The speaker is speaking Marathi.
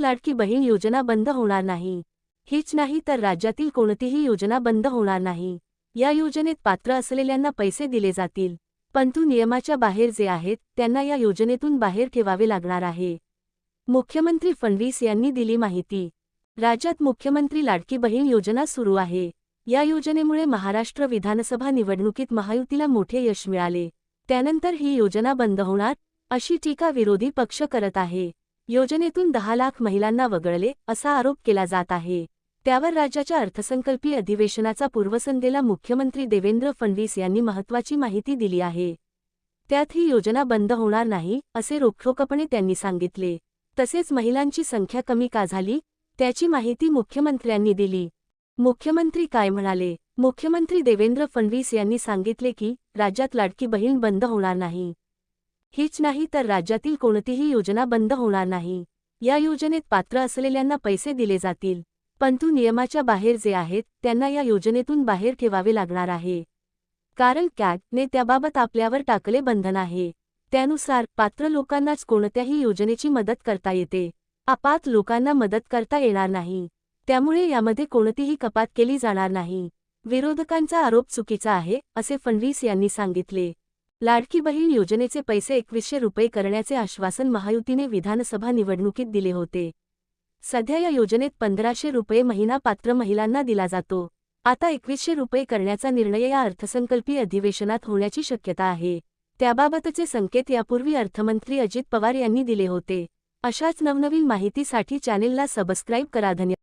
लाडकी बहीण योजना बंद होणार नाही. हीच नाही तर राज्यातील कोणतीही योजना बंद होणार नाही. या योजनेत पात्र असलेल्यांना पैसे दिले जातील. परंतु नियमाच्या बाहेर जे आहेत त्यांना या योजनेतून बाहेर ठेवावे लागणार आहे. मुख्यमंत्री फडणवीस यांनी दिली माहिती. राज्यात मुख्यमंत्री लाडकी बहीण योजना सुरू आहे. या योजनेमुळे महाराष्ट्र विधानसभा निवडणुकीत महायुतीला मोठे यश मिळाले. त्यानंतर ही योजना बंद होणार अशी टीका विरोधी पक्ष करत आहे. योजनेतून दहा लाख महिलांना वगळले असा आरोप केला जात आहे. त्यावर राज्याच्या अर्थसंकल्पीय अधिवेशनाचा पूर्वसंध्येला मुख्यमंत्री देवेंद्र फडणवीस यांनी महत्त्वाची माहिती दिली आहे. त्यात ही योजना बंद होणार नाही असे रोखोकपणे त्यांनी सांगितले. तसेच महिलांची संख्या कमी का झाली त्याची माहिती मुख्यमंत्र्यांनी दिली. मुख्यमंत्री काय म्हणाले? मुख्यमंत्री देवेंद्र फडणवीस यांनी सांगितले की राज्यात लाडकी बहीण बंद होणार नाही. हीच नाही तर राज्यातील कोणतीही योजना बंद होणार नाही. या योजनेत पात्र असलेल्यांना पैसे दिले जातील. परंतु नियमाच्या बाहेर जे आहेत त्यांना या योजनेतून बाहेर ठेवावे लागणार आहे. कारण कॅगने त्याबाबत आपल्यावर टाकले बंधन आहे. त्यानुसार पात्र लोकांनाच कोणत्याही योजनेची मदत करता येते. आपात लोकांना मदत करता येणार नाही. त्यामुळे यामध्ये कोणतीही कपात केली जाणार नाही. विरोधकांचा आरोप चुकीचा आहे असे फडणवीस यांनी सांगितले. लाडकी बहीण योजनेचे पैसे एकवीसशे रुपये करण्याचे आश्वासन महायुतीने विधानसभा निवडणुकीत दिले होते. सध्या या योजनेत पंधराशे रुपये महिना पात्र महिलांना दिला जातो. आता एकवीसशे रुपये करण्याचा निर्णय या अर्थसंकल्पीय अधिवेशनात होण्याची शक्यता आहे. त्याबाबतचे संकेत यापूर्वी अर्थमंत्री अजित पवार यांनी दिले होते. अशाच नवनवीन माहितीसाठी चॅनेलला सबस्क्राईब करा. धन्यवाद.